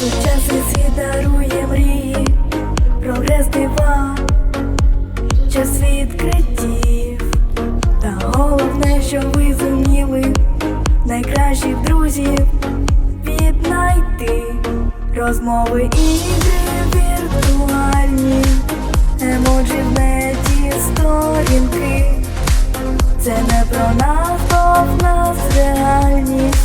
Сучасний світ дарує мрії, прогрес дива, час відкриттів, та головне, що ви найкращих друзів віднайти. Розмови ігри емоджі в неті сторінки, це не про нас, то в нас реальні.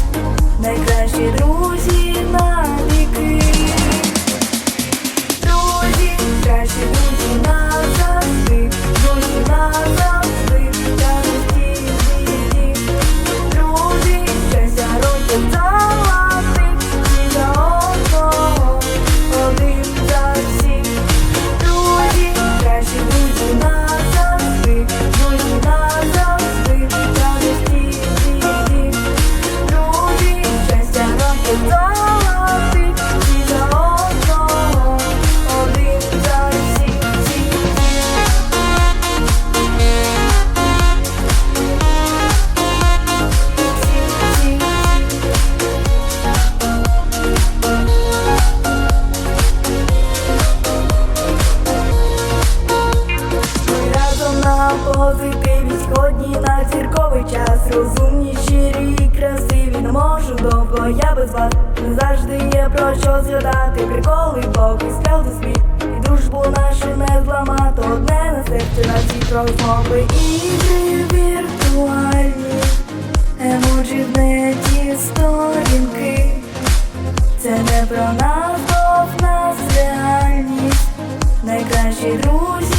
Музики відходні на зірковий час. Розумні, щирі і красиві. Не можу довго, я без вас не завжди є про що згадати. Приколи Бог і до світ. І дружбу нашу не зламати одне на серці на всіх розмови. і віртуальні, емоджі в неті сторінки. Це не про нас, бо в нас реальність. Найкращі друзі.